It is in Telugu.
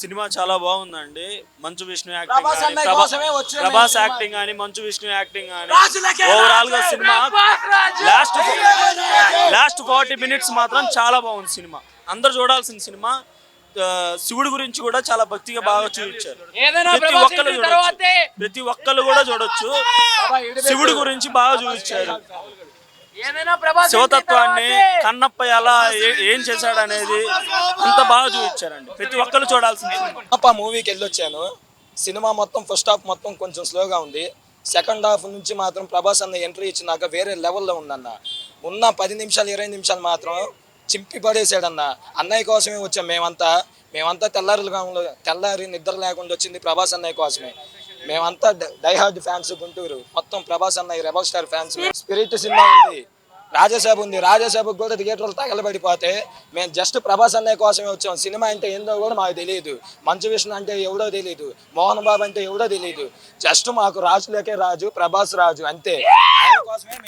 సినిమా చాలా బాగుందండి. మంచు విష్ణు యాక్టింగ్ ప్రభాస్ కానీ, ప్రభా- యాక్టింగ్ కానీ మంచు విష్ణు యాక్టింగ్ కానీ ఓవరాల్గా సినిమా. లాస్ట్ లాస్ట్ ఫార్టీ మినిట్స్ మాత్రం చాలా బాగుంది సినిమా. అందరు చూడాల్సిన సినిమా. ఆ, శివుడి గురించి కూడా చాలా భక్తిగా బాగా చూపించారు. ఏదైనా ప్రతి ప్రభాస్ ఒక్కరు చూడొచ్చు. తర్వాతే. ప్రతి ఒక్కరు కూడా చూడొచ్చు. శివుడి గురించి బాగా చూపించారు. శివతత్వాన్ని కన్నప్ప ఎలా ఏ- చేశాడు అనేది అంత బాగా చూపించారండి. ప్రతి ఒక్కరు చూడాల్సిన సినిమా అప్ప మూవీకి వెళ్ళొచ్చాను. సినిమా మొత్తం ఫస్ట్ హాఫ్ మొత్తం కొంచెం స్లోగా ఉంది. సెకండ్ హాఫ్ నుంచి మాత్రం ప్రభాస్ అన్న ఎంట్రీ ఇచ్చినాక వేరే లెవెల్లో ఉందన్న. ఉన్న పది నిమిషాలు ఇరవై నిమిషాలు మాత్రం చింపి పడేసాడన్న అన్నయ్య కోసమే వచ్చాం మేమంతా. మేమంతా తెల్లారులుగా ఉండ- తెల్లారి నిద్ర లేకుండా వచ్చింది ప్రభాస్ అన్నయ్య కోసమే. మేమంతా డైహార్డ్ ఫ్యాన్స్ గుంటూరు. మొత్తం ప్రభాస్ అన్నయ్య రెబల్ స్టార్ ఫ్యాన్స్ స్పిరిట్ సినిమా ఉంది. రాజాసాబ్ ఉంది. రాజాసాబ్ కూడా థియేటర్లు తగలబడిపోతే మేము జస్ట్ ప్రభాస్ అన్నయ్య కోసమే వచ్చాం. సినిమా అంటే ఏందో కూడా మాకు తెలియదు మంచు విష్ణు అంటే ఎవడో తెలియదు మోహన్ బాబు అంటే ఎవడో తెలియదు జస్ట్ మాకు రాజులకే రాజు ప్రభాస్ రాజు అంతే. ఆయన కోసమే